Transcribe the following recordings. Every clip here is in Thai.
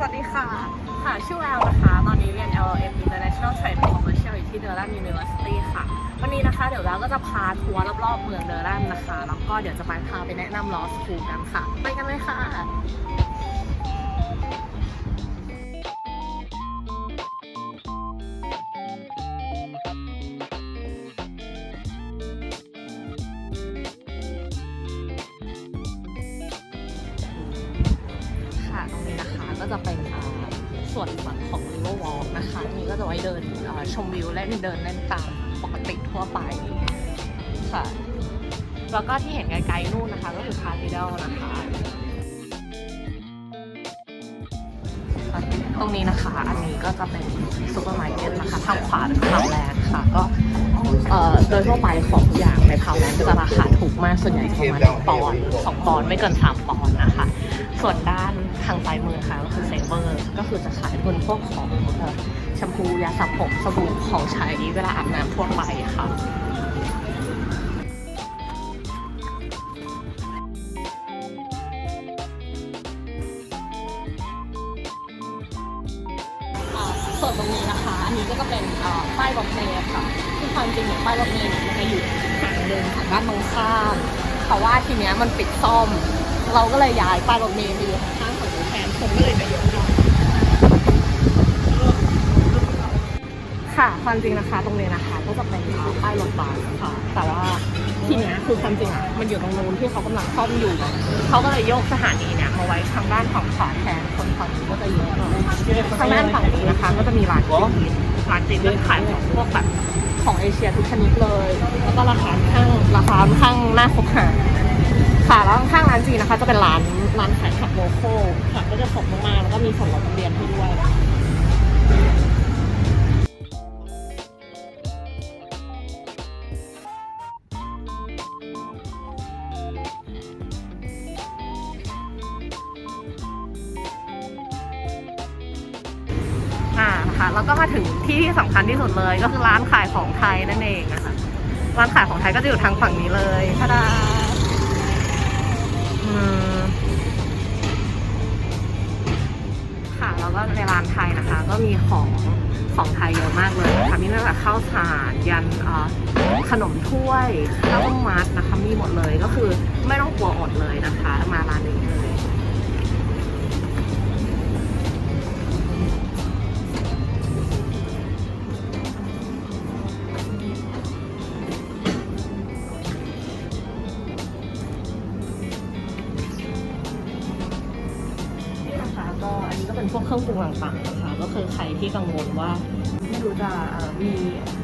สวัสดีค่ะ ค่ะ ชื่อแอลนะคะ ตอนนี้เรียน LLM International Trade and Commercial อยู่ที่เดอร์แลม University ค่ะ วันนี้นะคะ เดี๋ยวเราก็จะพาทัวร์รอบๆ เมืองเดอร์แลมนะคะ แล้วก็เดี๋ยวจะไปพาไปแนะนำลอสคูลกันค่ะ ไปกันเลยค่ะ จะเป็นส่วนฝั่งของ River Walk นะคะนี่ก็จะไว้เดินชมวิวและเดินเล่นตามปกติทั่วไปค่ะ แล้วก็ที่เห็นไกลๆนู่นนะคะ ก็คือคาร์ดิเดลนะคะ ตรงนี้นะคะ อันนี้ก็จะเป็นซูเปอร์มาร์เก็ตนะคะทางขวาเป็นพาวแลนด์ค่ะ ก็เอ่อโดยทั่วไปของทุกอย่างในพาวแลนด์ก็จะราคาถูกมาก ส่วนใหญ่ประมาณปอนด์สองปอนด์ไม่เกินสามปอนด์นะคะ ส่วนด้านทางซ้ายมือค่ะก็คือเซเวอร์ก็คือจะขายเป็นพวกของแชมพูยาสระผมสบู่ของใช้เวลาอาบน้ำทั่วไปค่ะ ตรงนี้นะคะ อันนี้ก็จะเป็นป้ายรถเมล์ค่ะคือความจริงเนี่ยป้ายรถเมล์เนี่ยมันจะอยู่ฝั่งเดินของด้านตรงข้ามเพราะว่าทีเนี้ยมันปิดซ่อม เราก็เลยย้ายป้ายรถเมล์ไปอยู่ข้างฝั่งแทนคนก็เลยไปยอะหน่อย ค่ะความจริงนะคะตรงนี้นะคะ ก็จะเป็นป้ายรถบัสค่ะ แต่ว่าทีเนี้ยคือความจริงอะมันอยู่ตรงนู้นที่เขากำลังซ่อมอยู่ เขาก็เลยโยกสถานีเนี่ยมาไว้ทางด้านฝั่งขวาแทนคนฝั่งนี้ก็จะเยอะหน่อยทางด้านฝั่งนี้นะคะ ก็จะมีร้านจีนร้านจีนก็ขายของพวกแบบของเอเชียทุกชนิดเลย แล้วก็ราคาค่อนข้างราคาค่อนข้างน่าคบหาค่ะแล้วข้างร้านจีนนะคะ จะเป็นร้านร้านขายผักโลโก้ผักก็จะสดมากๆแล้วก็มีส่วนลดเรียนให้ด้วย แล้วก็มาถึงที่ที่สำคัญที่สุดเลย ก็คือร้านขายของไทยนั่นเองนะคะร้านขายของไทยก็จะอยู่ทางฝั่งนี้เลยทาดาอืมค่ะแล้วก็ในร้านไทยนะคะ ก็มีของของไทยเยอะมากเลยค่ะมีตั้งแต่ข้าวสารยันเอ่อขนมถ้วยข้าวต้มมัดนะคะมีหมดเลยก็คือไม่ต้องกลัวอดเลยนะคะ พวกเครื่องปรุงต่างๆนะคะก็คือใครที่กังวลว่าไม่รู้จะมี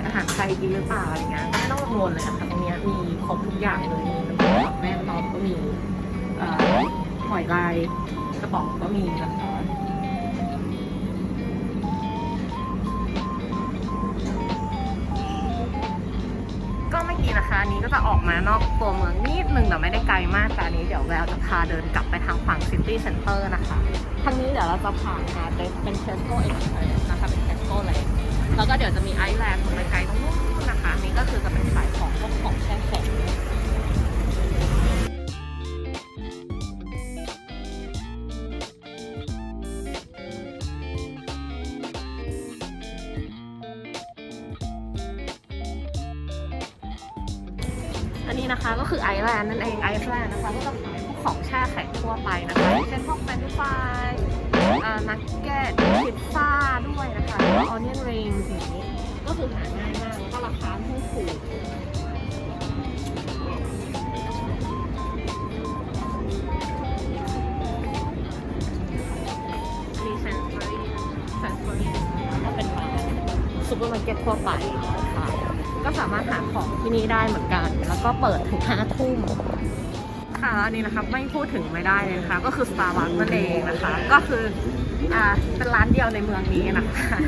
อาหารไทยกินหรือเปล่าอะไรเงี้ยไม่ต้องกังวลเลยค่ะตรงนี้มีครบทุกอย่างเลยมีน้ำแม่ตอมก็มีหอยลายกระป๋องก็มีนะคะ อันนี้ก็จะออกมานอกตัวเมืองนิดนึงแต่ไม่ได้ไกลมากแต่อันนี้เดี๋ยวแววจะพาเดินกลับไปทางฝั่งซิตี้เซ็นเตอร์นะคะทางนี้เดี๋ยวเราจะผ่านมาเป็นเทสโก้เอ็กซ์เพรสนะคะเป็นเทสโก้เลยแล้วก็เดี๋ยวจะมีไอแลนด์ตรงไกลๆตรงนู้นนะคะนี่ก็คือจะเป็น อันนี้นะคะก็คือไอแลนด์นั่นเองไอแลนด์นะคะก็จะขายพวกของแช่แข็งทั่วไปนะคะเช่นพวกเฟนช์ฟรายนักเก็ตพิซซ่าด้วยนะคะออเนียนริงอย่างนี้ก็คือหาง่ายมากแล้วก็ราคาไม่ถูกมีแซนฟรีแซนฟรีก็เป็นร้านซุปเปอร์มาร์เก็ตทั่วไป ก็สามารถหาของที่นี่ได้เหมือนกัน แล้วก็เปิดถึงห้าทุ่มค่ะแล้วนนี้นะคะไม่พูดถึงไม่ได้เลยนะคะก็คือ Starbucks นั่นเองนะคะ ก็คืออ่าเป็นร้านเดียวในเมืองนี้นะคะ